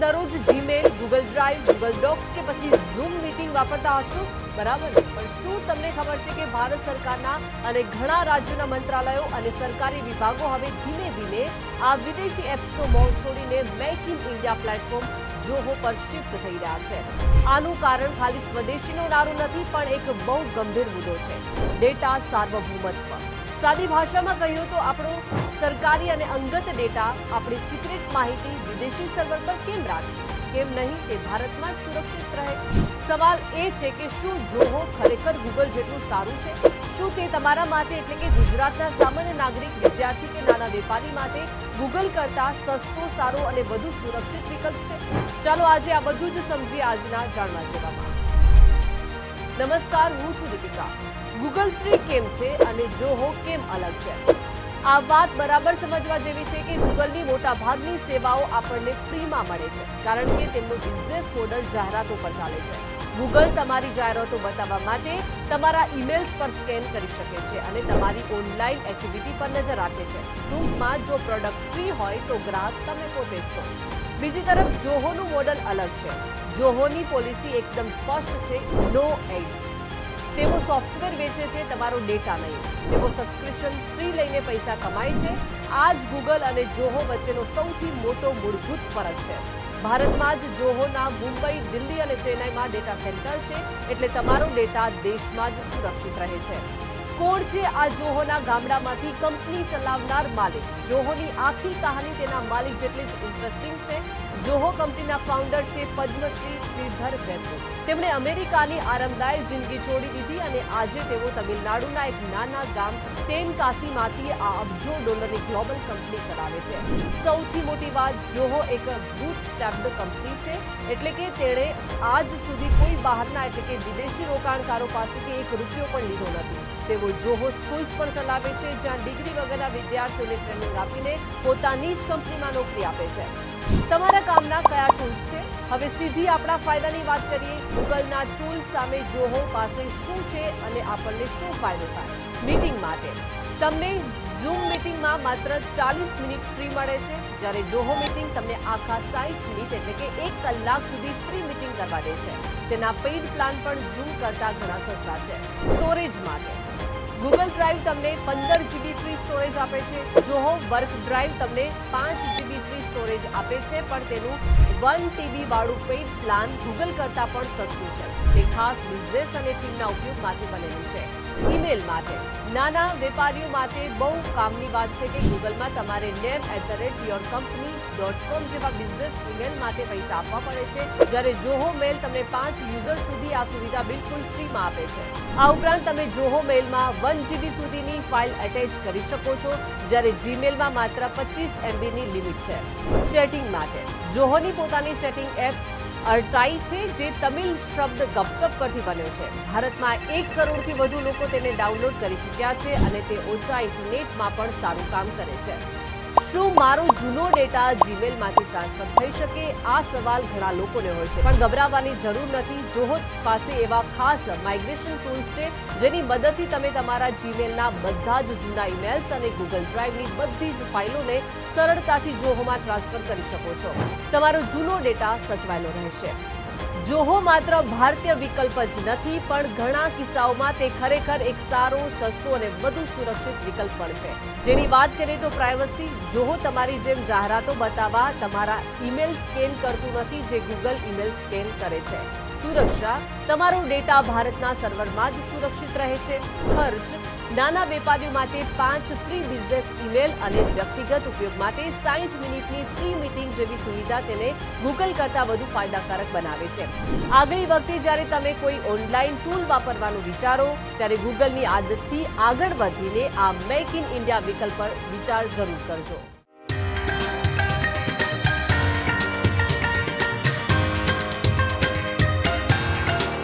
દરરોજ Gmail Google Drive Google Docs કે પછી ઝૂમ મીટિંગ વાપરતા હશો? બરાબર? પણ શું તમને ખબર છે કે ભારત સરકારના અને ઘણા રાજ્યોના મંત્રાલયો અને સરકારી વિભાગો હવે ધીમે ધીમે આ વિદેશી એપ્સનો મોં છોડીને make in India platform Zoho પર શિફ્ટ થઈ રહ્યા છે. આનું કારણ ખાલી સ્વદેશીનો નારો નથી, પણ એક બહુ ગંભીર મુદ્દો છે. ડેટા સાર્વભૌમત્વ. સાદી ભાષામાં કહ્યું તો આપણો સરકારી અને અંગત ડેટા, આપણી સિક્રેટ માહિતી વિદેશી સર્વર પર કેમ રાખવી કેમ નહીં તે ભારતમાં સુરક્ષિત રહે? સવાલ એ છે કે શું જોહો ખરેખર ગૂગલ જેટલું સારું છે? શું તે તમારા માટે એટલે કે ગુજરાતના સામાન્ય નાગરિક, વિદ્યાર્થી કે નાના વેપારી માટે ગૂગલ કરતા સસ્તો, સારો અને વધુ સુરક્ષિત વિકલ્પ છે? ચાલો આજે આ બધું જ સમજીએ આજના જાણવા જેવામાં. નમસ્કાર, હું છું દીપિકા. ગૂગલ ફ્રી કેમ છે અને જોહો કેમ અલગ છે? આ વાત બરાબર સમજવા જેવી છે કે ગૂગલની મોટા ભાગની સેવાઓ આપણને ફ્રીમાં મળે છે, કારણ કે તેમનું બિઝનેસ મોડલ જાહેરાતો પર ચાલે છે. ગૂગલ તમારી જાહેરાતો બતાવવા માટે તમારા ઈમેલ્સ પર સ્કેન કરી શકે છે અને તમારી ઓનલાઈન એક્ટિવિટી પર નજર રાખે છે. ટૂંકમાં, જો પ્રોડક્ટ ફ્રી હોય તો ગ્રાહક તમે પોતે છો. બીજી તરફ, જોહોનું મોડલ અલગ છે. જોહોની પોલિસી એકદમ સ્પષ્ટ છે, નો એડ્સ. તેઓ સોફ્ટવેર વેચે છે, તમારો ડેટા નહીં તેઓ સબસ્ક્રિપ્શન ફ્રી લઈને પૈસા કમાય છે. આ જ ગૂગલ અને જોહો વચ્ચેનો સૌથી મોટો મૂળભૂત ફરક છે. ભારતમાં જ જોહોના મુંબઈ, દિલ્હી અને ચેન્નાઈમાં ડેટા સેન્ટર છે, એટલે તમારો ડેટા દેશમાં જ સુરક્ષિત રહે છે. કોણ છે? આ જોહોના ગામડામાંથી કંપની ચલાવનાર માલિક. જોહોની આખી કહાની તેના માલિક જેટલી જ ઇન્ટરેસ્ટિંગ છે. જોહો કંપનીના ફાઉન્ડર છે પદ્મશ્રી શ્રીધર બેન્દ્રે તેમણે અમેરિકાની આરામદાયક જિંદગી છોડી દીધી અને આજે તેઓ તમિલનાડુના એક નાના ગામ તેનકાસીમાંથી આ અબજો ડોલરની ગ્લોબલ કંપની ચલાવે છે. સૌથી મોટી વાત, જોહો એક બૂટ સ્ટેપ્ડ કંપની છે. એટલે કે તેણે આજ સુધી કોઈ બહારના એટલે કે વિદેશી રોકાણકારો પાસેથી એક રૂપિયો પણ લીધો નથી. તેઓ જોહો સ્કૂલ્સ પણ ચલાવે છે, જ્યાં ડિગ્રી વગરના વિદ્યાર્થીઓને ટ્રેનિંગ આપીને પોતાની જ કંપનીમાં નોકરી આપે છે. તમારા કામના કયા ટૂલ્સ છે? હવે સીધી આપણા ફાયદાની વાત કરીએ ગૂગલના ટૂલ સામે જોહો પાસે શું છે અને આપણને શું ફાયદો થાય? મીટિંગ માટે. તમને ઝૂમ મીટિંગમાં માત્ર ચાલીસ મિનિટ ફ્રી મળે છે. જ્યારે જોહો મીટિંગ તમને આખા સાઠ મિનિટ એટલે કે એક કલાક સુધી ફ્રી મીટિંગ કરવા દે છે. તેના પેઇડ પ્લાન પણ ઝૂમ કરતાં ઘણા સસ્તા છે. સ્ટોરેજ માટે. ગૂગલ ડ્રાઈવ તમને પંદર જીબી ફ્રી સ્ટોરેજ આપે છે. જોહો વર્ક ડ્રાઈવ તમને પાંચ જીબી ફ્રી સ્ટોરેજ આપે છે, પણ તેનું વન ટીબી વાળું પેઇડ પ્લાન ગૂગલ કરતાં પણ સસ્તું છે. તે ખાસ બિઝનેસ અને ટીમના ઉપયોગ માટે બનેલું ઈમેલ માટે. નાના વેપારીઓ માટે બહુ કામની વાત છે કે ગૂગલમાં તમારે name at the rate your company dot com જેવા બિઝનેસ ઈમેલ માટે પૈસા આપવા પડે છે. જ્યારે જોહો મેલ તમને પાંચ યુઝર સુધી આ સુવિધા બિલકુલ ફ્રીમાં આપે છે. આ ઉપરાંત તમે જોહો મેલમાં વન જીબી સુધીની ફાઇલ એટેચ કરી શકો છો, જ્યારે જીમેલમાં માત્ર પચીસ એમબીની લિમિટ છે. ચેટિંગ માટે. જોહોની પોતાની ચેટિંગ એપ અર્ટાઈ છે જે તમિલ શબ્દ ગપસપ પરથી બન્યો છે. ભારતમાં એક કરોડથી વધુ લોકો તેને ડાઉનલોડ કરી ચૂક્યા છે અને તે ઓછા ઇન્ટરનેટમાં પણ સારું કામ કરે છે. શું મારો જૂનો ડેટા જીમેલમાંથી ટ્રાન્સફર થઈ શકે? આ સવાલ ઘણા લોકોને હોય છે. પણ ગભરાવાની જરૂર નથી. જોહોત પાસે એવા ખાસ માઇગ્રેશન ટૂલ્સ છે જેની મદદથી તમે તમારા જીમેલના બધા જ જૂના ઇમેલ્સ અને ગૂગલ ડ્રાઈવની બધી જ ફાઇલોને સરળતાથી જોહોમાં ટ્રાન્સફર કરી શકો છો. તમારો જૂનો ડેટા સચવાયેલો રહેશે. જોહો માત્ર ભારતીય વિકલ્પ જ નથી, પણ ઘણા કિસ્સાઓમાં તે ખરેખર એક સારો, સસ્તો અને વધુ સુરક્ષિત વિકલ્પ પણ છે. જેની વાત કરીએ તો પ્રાઇવસી જોહો તમારી જેમ જાહેરાતો બતાવવા તમારા ઈમેલ સ્કેન કરતું નથી જે ગૂગલ ઈમેલ સ્કેન કરે છે. સુરક્ષા. તમારો ડેટા ભારતના સર્વરમાં જ સુરક્ષિત રહે છે. ખર્ચ. નાના વેપારીઓ માટે પાંચ ફ્રી બિઝનેસ ઈમેલ અને વ્યક્તિગત ઉપયોગ માટે સાઠ મિનિટની ફ્રી મીટિંગ જેવી સુવિધા તેને ગૂગલ કરતાં વધુ ફાયદાકારક બનાવે છે. આગલી વખતે જ્યારે તમે કોઈ ઓનલાઈન ટૂલ વાપરવાનું વિચારો, ત્યારે ગૂગલની આદતથી આગળ વધીને આ મેક ઇન ઇન્ડિયા વિકલ્પ પર વિચાર જરૂર કરજો.